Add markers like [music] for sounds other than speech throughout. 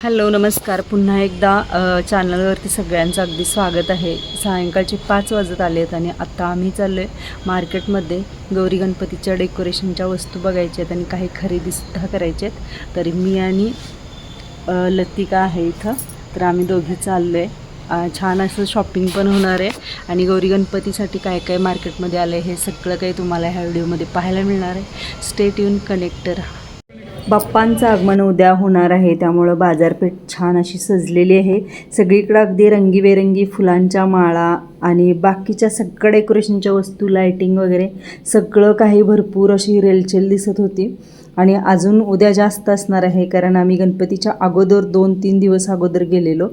Hello नमस्कार. पुन्हा एकदा चॅनलवरती सगळ्यांचं अगदी स्वागत आहे. सायंकाळचे पाच वाजत आले आहेत आणि आत्ता आम्ही चाललो आहे मार्केटमध्ये. गौरी गणपतीच्या डेकोरेशनच्या वस्तू बघायच्या आहेत आणि काही खरेदीसुद्धा करायच्या आहेत. तरी मी आणि लतिका आहे इथं. तर आम्ही दोघी चाललो आहे छान असं शॉपिंग पण होणार आहे. आणि गौरी गणपतीसाठी काय काय मार्केटमध्ये आलं आहे हे सगळं काही तुम्हाला ह्या व्हिडिओमध्ये पाहायला मिळणार आहे. स्टेट युन कनेक्टर बाप्पांचं आगमन उद्या होणार आहे. त्यामुळं बाजारपेठ छान अशी सजलेली आहे. सगळीकडं अगदी रंगीबेरंगी फुलांच्या माळा आणि बाकीच्या सगळ्या डेकोरेशनच्या वस्तू लायटिंग वगैरे सगळं काही भरपूर अशी रेलचेल दिसत होती. आणि अजून उद्या जास्त असणार आहे कारण आम्ही गणपतीच्या अगोदर दोन तीन दिवस अगोदर गेलेलो.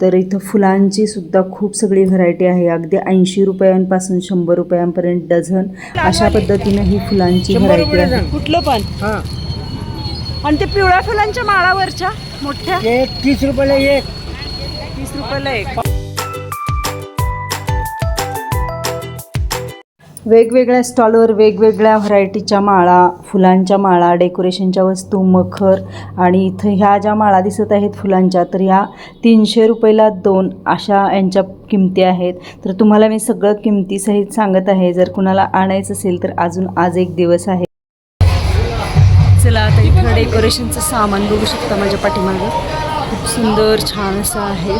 तर इथं फुलांची सुद्धा खूप सगळी व्हरायटी आहे. अगदी ऐंशी रुपयांपासून शंभर रुपयांपर्यंत डझन अशा पद्धतीनं ही फुलांची व्हरायटी आहे. कुठलं पण? हा. आणि ते पिवळ्या फुलांच्या माळावरच्या मोठ्या? एक तीस रुपयाला एक. तीस रुपयाला एक. वेगवेगळ्या स्टॉलवर वेगवेगळ्या व्हरायटीच्या माळा फुलांच्या माळा डेकोरेशनच्या वस्तू मखर आणि इथं ह्या ज्या माळा दिसत आहेत फुलांच्या तर ह्या तीनशे रुपयाला दोन अशा यांच्या किमती आहेत. तर तुम्हाला मी सगळं किमतीसहित सांगत आहे. जर कुणाला आणायचं असेल तर अजून आज एक दिवस आहे. डेकोरेशनचं सामान बघू शकता माझ्या पाठीमागं. खूप सुंदर छान असं आहे.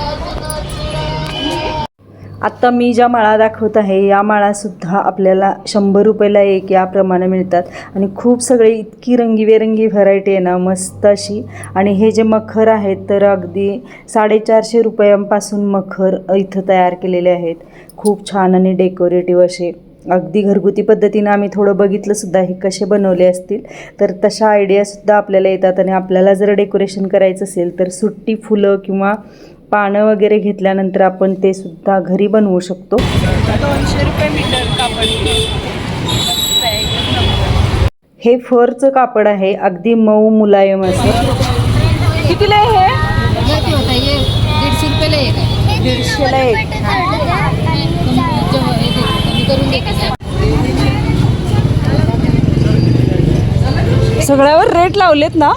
आत्ता मी ज्या माळा दाखवत आहे या माळासुद्धा आपल्याला शंभर रुपयाला एक याप्रमाणे मिळतात. आणि खूप सगळे इतकी रंगीबेरंगी व्हरायटी आहे ना मस्त अशी. आणि हे जे मखर आहेत तर अगदी साडेचारशे रुपयांपासून मखर इथं तयार केलेले आहेत. खूप छान आणि डेकोरेटिव्ह असे. अगदी घरगुती पद्धतीनं आम्ही थोडं बघितलं सुद्धा हे कसे बनवले असतील. तर तशा आयडियासुद्धा आपल्याला येतात आणि आपल्याला जर डेकोरेशन करायचं असेल तर सुट्टी फुलं किंवा पानं वगैरे घेतल्यानंतर आपण ते सुद्धा घरी बनवू शकतो. दोनशे रुपये मीटर कापड. हे फरचं कापड आहे अगदी मऊ मुलायम असं. कितीला आहे हे? दीडशे रुपयाला एक दीडशेला एक कमी जेव्हा हे दे- कमी करून देते सगळ्यावर रेट लावलेत ना?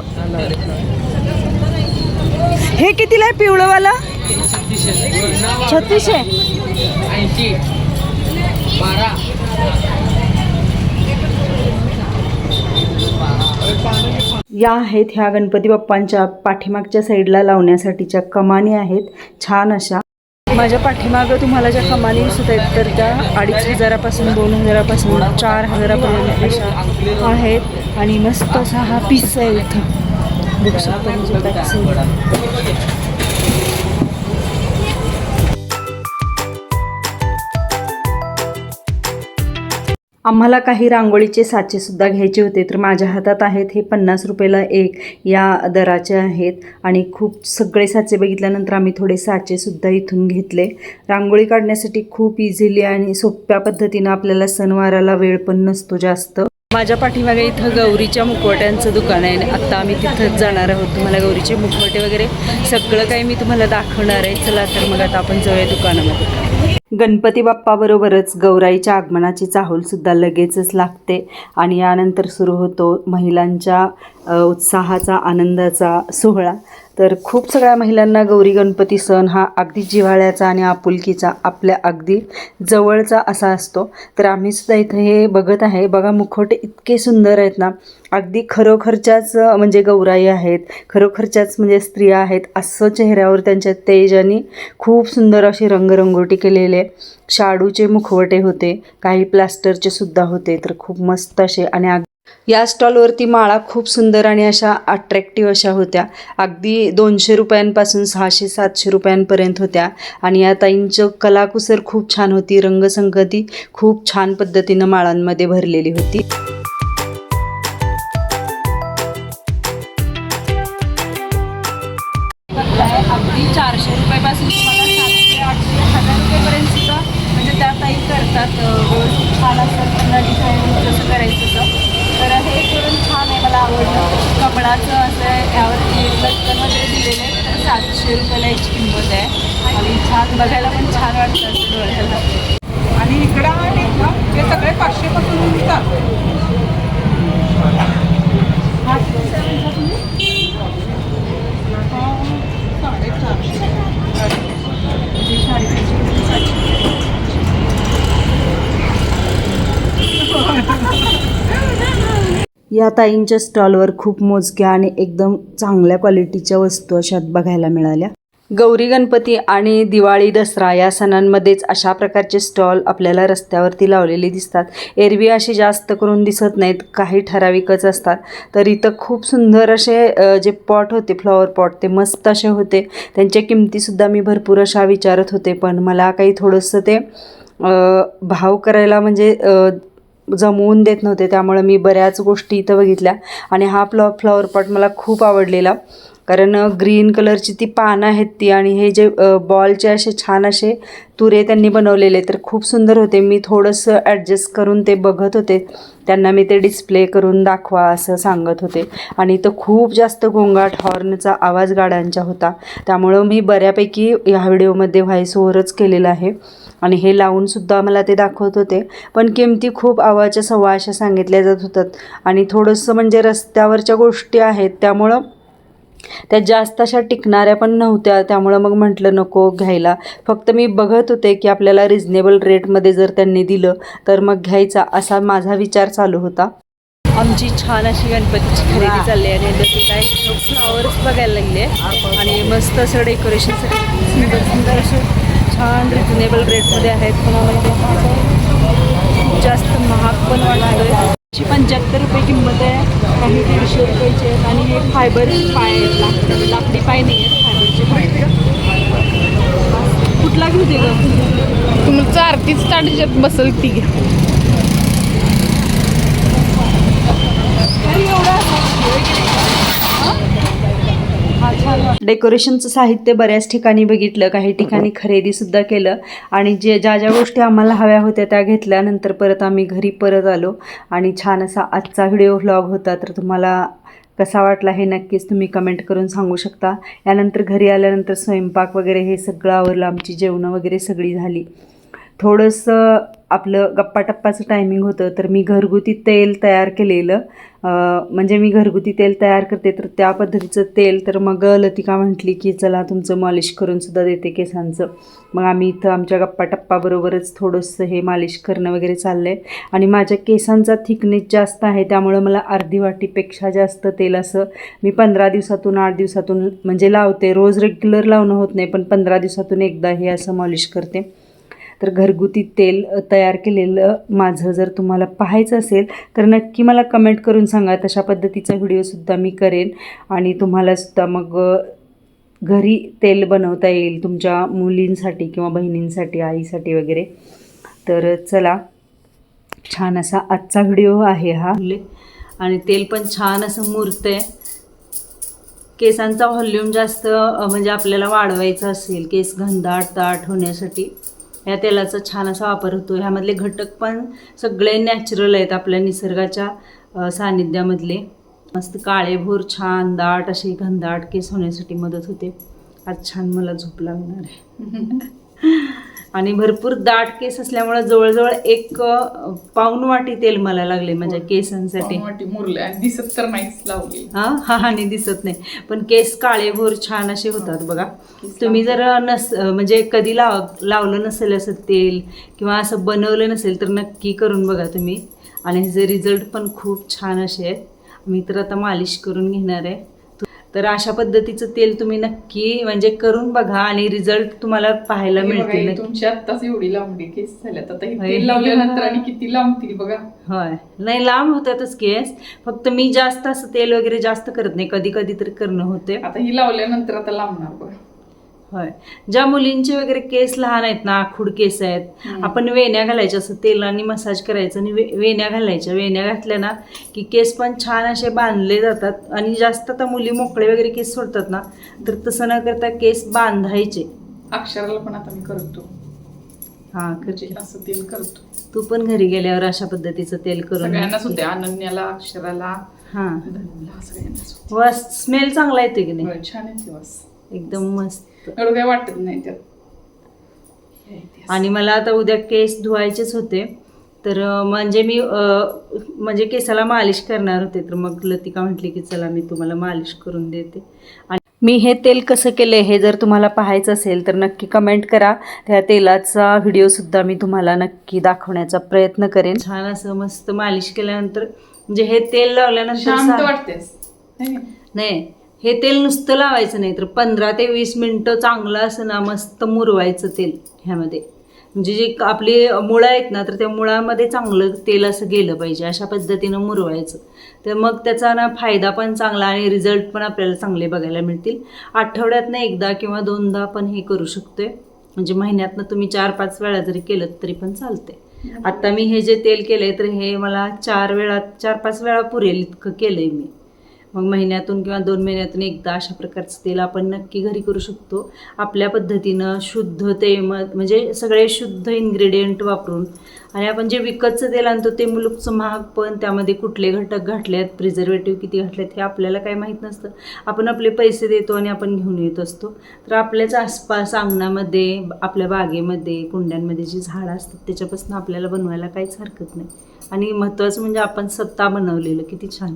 हे कितीला आहे पिवळंवाला? छत्तीसशे. ऐंशी बारा या आहेत ह्या गणपती बाप्पांच्या पाठीमागच्या साईडला लावण्यासाठीच्या कमानी आहेत. छान अशा. माझ्या पाठीमागं तुम्हाला ज्या कमानी दिसत आहेत तर त्या अडीच हजारापासून दोन हजारापासून चार हजारापर्यंत अशा आहेत. आणि मस्त असा हा पीस आहे इथं. बघू शकता म्हणजे आम्हाला काही रांगोळीचे साचेसुद्धा घ्यायचे होते तर माझ्या हातात आहेत हे पन्नास रुपयाला एक. या दराचे आहेत आणि खूप सगळे साचे बघितल्यानंतर आम्ही थोडे साचेसुद्धा इथून घेतले. रांगोळी काढण्यासाठी खूप इझिली आणि सोप्या पद्धतीनं आपल्याला सणवाराला वेळ पण नसतो जास्त. माझ्या पाठीमागे इथं गौरीच्या मुखवट्यांचं दुकान आहे आणि आत्ता आम्ही तिथंच जाणार आहोत. तुम्हाला गौरीचे मुखवटे वगैरे सगळं काही मी तुम्हाला दाखवणार आहे. चला तर मग आता आपण जाऊया दुकानामध्ये. गणपती बाप्पाबरोबरच गौराईच्या आगमनाची चाहूलसुद्धा लगेचच लागते. आणि यानंतर सुरू होतो महिलांच्या उत्साहाचा आनंदाचा सोहळा. तर खूप सगळ्या महिलांना गौरी गणपती सण हा अगदी जिव्हाळ्याचा आणि आपुलकीचा आपल्या अगदी जवळचा असा असतो. तर आम्ही सुद्धा इथं हे बघत आहे. बघा मुखवटे इतके सुंदर आहेत ना. अगदी खरोखरच्याच म्हणजे गौराई आहेत खरोखरच्याच म्हणजे स्त्रिया आहेत असं चेहऱ्यावर त्यांच्या तेज आणि खूप सुंदर अशी रंगरंगोटी केलेले शाडूचे मुखवटे होते काही प्लास्टरचे सुद्धा होते तर खूप मस्त असे आणि या स्टॉलवरती माळा खूप सुंदर आणि अशा अट्रॅक्टिव्ह अशा होत्या. अगदी दोनशे रुपयांपासून सहाशे सातशे रुपयांपर्यंत होत्या. आणि या ताईंचं कलाकुसर खूप छान होती रंगसंगती खूप छान पद्धतीनं माळांमध्ये भरलेली होती. अगदी चारशे रुपयापासून तुम्हाला सातशे आठशे हजार रुपयेपर्यंत सुद्धा म्हणजे त्या ताई करतात. व्यवस्थित छान असतात त्यांना डिझाईन कसं करायचं होतं तर हे करून छान आहे मला आवडलं कपडाचं असं आहे यावरती लटकन दिलेले आहे तर सातशे रुपयाला याची किंमत आहे. आणि छान बघायला पण छान वाटतं डोळ्याला. आणि इकडं आणि ना ते सगळे पाचशे मिळतात विकतात हा, या ताईंच्या स्टॉलवर खूप मोजक्या आणि एकदम चांगल्या क्वालिटीच्या वस्तू अशात बघायला मिळाल्या. गौरी गणपती आणि दिवाळी दसरा या सणांमध्येच अशा प्रकारचे स्टॉल आपल्याला रस्त्यावरती लावलेले दिसतात. एरवी असे जास्त करून दिसत नाहीत काही ठराविकच असतात. तर इथं खूप सुंदर असे जे पॉट होते फ्लॉवर पॉट ते मस्त असे होते. त्यांच्या किमतीसुद्धा मी भरपूर अशा विचारत होते पण मला काही थोडंसं ते भाव करायला म्हणजे जमवून देत नव्हते. त्यामुळे मी बऱ्याच गोष्टी इथं बघितल्या. आणि हा फ्लॉ फ्लॉवर पॉट मला खूप आवडलेला. कारण ग्रीन कलरची ती पानं आहेत ती आणि हे जे बॉलचे असे छान असे तुरे त्यांनी बनवलेले तर खूप सुंदर होते. मी थोडंसं ॲडजस्ट करून ते बघत होते. त्यांना मी ते डिस्प्ले करून दाखवा असं सांगत होते. आणि तो खूप जास्त गोंगाट हॉर्नचा आवाज गाड्यांचा होता. त्यामुळं मी बऱ्यापैकी ह्या व्हिडिओमध्ये व्हॉईस ओव्हरच केलेला आहे. आणि हे लावूनसुद्धा मला ते दाखवत होते. पण किमती खूप आवाच्या सव्वा अशा सांगितल्या जात होतात आणि थोडंसं म्हणजे रस्त्यावरच्या गोष्टी आहेत त्यामुळं त्या जास्त अशा टिकणाऱ्या पण नव्हत्या. त्यामुळं मग म्हटलं नको घ्यायला. फक्त मी बघत होते की आपल्याला रिझनेबल रेटमध्ये जर त्यांनी दिलं तर मग घ्यायचा असा माझा विचार चालू होता. आमची छान अशी गणपतीची खरेदी चालली आहे. आणि ते काय फ्लॉवर्स बघायला लागले. आणि मस्त असं डेकोरेशनसाठी सुंदर सुंदर असे छान रिझनेबल रेटमध्ये आहेत पण आम्हाला जास्त महाग पण वाटतोय. एकशे पंच्याहत्तर रुपये किंमत आहे. काही दीडशे रुपयाचे आहेत आणि हे फायबर पाय आहेत. लाकडी लाकडी पाय नाही आहेत फायबरचे पाय कुठला घेऊ दे गं? तुमचं आरतीच ताट बसल ती घ्या डेकोरेशनचं साहित्य बऱ्याच ठिकाणी बघितलं काही ठिकाणी खरेदीसुद्धा केलं आणि जे ज्या ज्या गोष्टी आम्हाला हव्या होत्या त्या घेतल्यानंतर परत आम्ही घरी परत आलो आणि छान असा आजचा व्हिडिओ व्लॉग होता. तर तुम्हाला कसा वाटला हे नक्कीच तुम्ही कमेंट करून सांगू शकता. यानंतर घरी आल्यानंतर स्वयंपाक वगैरे हे सगळं आवरलं आमची जेवणं वगैरे सगळी झाली. थोडंसं आपलं गप्पाटप्पाचं टायमिंग होतं तर मी घरगुती तेल तयार केलेलं. म्हणजे मी घरगुती तेल तयार करते तर त्या पद्धतीचं तेल तर मग लतिका म्हटली की चला तुमचं मालिश करूनसुद्धा देते केसांचं. मग आम्ही इथं आमच्या गप्पाटप्पाबरोबरच थोडंसं हे मालिश करणं वगैरे चाललं आहे आणि माझ्या केसांचा थिकनेस जास्त आहे त्यामुळं मला अर्धी वाटीपेक्षा जास्त तेल असं मी पंधरा दिवसातून आठ दिवसातून म्हणजे लावते. रोज रेग्युलर लावणं होत नाही पण पंधरा दिवसातून एकदा हे असं मॉलिश करते. तर घरगुती तेल तयार केलेलं माझं जर तुम्हाला पाहायचं असेल तर नक्की मला कमेंट करून सांगा. तशा पद्धतीचा व्हिडिओसुद्धा मी करेन. आणि तुम्हालासुद्धा मग घरी तेल बनवता येईल तुमच्या मुलींसाठी किंवा बहिणींसाठी आईसाठी वगैरे. तर चला. छान असा आजचा व्हिडिओ आहे हा. आणि तेल पण छान असं मुरतं आहे केसांचा व्हॉल्यूम जास्त म्हणजे आपल्याला वाढवायचा असेल केस घनदाट दाट होण्यासाठी. ह्या तेलाचा छान असा वापर होतो. ह्यामधले घटक पण सगळे नॅचरल आहेत आपल्या निसर्गाच्या सानिध्यामधले मस्त काळेभोर छान दाट असे घनदाट केस होण्यासाठी मदत होते. आज छान मला झोप लागणार आहे. [laughs] आणि भरपूर दाट केस असल्यामुळे जवळजवळ एक अ, पाऊण वाटी तेल मला लागले माझ्या केसांसाठी. मुरले आणि दिसत तर नाहीच लावली. हा? हा आणि दिसत नाही. पण केस काळेभोर छान असे होतात बघा. तुम्ही जर नस म्हणजे कधी लाव लावलं नसेल असं तेल किंवा असं बनवलं नसेल तर नक्की करून बघा तुम्ही. आणि ह्याचे रिझल्ट पण खूप छान असे आहेत. मी तर आता मालिश करून घेणार आहे. तर अशा पद्धतीचं तेल तुम्ही नक्की म्हणजे करून बघा आणि रिझल्ट तुम्हाला पाहायला मिळतील. तुमची आत्ताच एवढी लांबडी केस झाल्यात. आता लावल्यानंतर आणि किती लांबतील बघा. होय. नाही लांब होतातच केस. फक्त मी जास्त असं तेल वगैरे जास्त करत नाही. कधी कधी तरी करणं होते आता ही लावल्यानंतर आता लांबणार बघा. होय. ज्या मुलींचे वगैरे केस लहान आहेत ना आखूड केस आहेत. आपण वेण्या घालायच्या असं तेलाने मसाज करायचं आणि वे वेण्या घालायच्या. वेण्या घातल्या ना की केस पण छान असे बांधले जातात आणि जास्त आता मुली मोकळे वगैरे केस सोडतात ना तर तसं न करता केस बांधायचे. अक्षराला पण आता मी करतो. हा करते असं तेल करतो. तू पण घरी गेल्यावर अशा पद्धतीचं तेल करून सगळ्यांनाच होते अनन्याला अक्षराला हा. स्मेल चांगला येते की नाही? छान दिवस एकदम मस्त. एवढं काही वाटत नाही त्यात. आणि मला आता उद्या केस धुवायचेच होते. तर म्हणजे मी म्हणजे केसाला मालिश करणार होते. तर मग लतिका म्हटली की चला मी तुम्हाला मालिश करून देते. आणि मी हे तेल कसं केलं हे जर तुम्हाला पाहायचं असेल तर नक्की कमेंट करा. त्या तेलाचा व्हिडिओसुद्धा मी तुम्हाला नक्की दाखवण्याचा प्रयत्न करेन. छान असं मस्त मालिश केल्यानंतर म्हणजे हे तेल लावल्यानंतर वाटतेस? नाही. हे तेल नुसतं लावायचं नाही तर पंधरा ते वीस मिनटं चांगलं असं ना मस्त मुरवायचं तेल ह्यामध्ये. म्हणजे जी आपली मुळं आहेत ना तर त्या मुळामध्ये चांगलं तेल असं गेलं पाहिजे अशा पद्धतीनं मुरवायचं. तर मग त्याचा ना फायदा पण चांगला आणि रिझल्ट पण आपल्याला चांगले बघायला मिळतील. आठवड्यातनं एकदा किंवा दोनदा पण हे करू शकतोय. म्हणजे महिन्यातनं तुम्ही चार पाच वेळा जरी केलं तरी पण चालते आता मी हे जे तेल केलंय तर हे मला चार वेळा चार पाच वेळा पुरेल इतकं केलंय मी. मग महिन्यातून किंवा दोन महिन्यातून एकदा अशा प्रकारचं तेल आपण नक्की घरी करू शकतो. आपल्या पद्धतीनं शुद्ध ते म म्हणजे सगळे शुद्ध इन्ग्रेडियंट वापरून. आणि आपण जे विकतचं तेल आणतो ते मुलुकचं महाग पण त्यामध्ये कुठले घटक घातले आहेत प्रिझर्वेटिव्ह किती घातले आहेत हे आपल्याला काही माहीत नसतं. आपण आपले पैसे देतो आणि आपण घेऊन येत असतो. तर आपल्याच आसपास अंगणामध्ये आपल्या बागेमध्ये कुंड्यांमध्ये जी झाडं असतात त्याच्यापासून आपल्याला बनवायला काहीच हरकत नाही. आणि महत्त्वाचं म्हणजे आपण सत्ता बनवलेलं किती छान.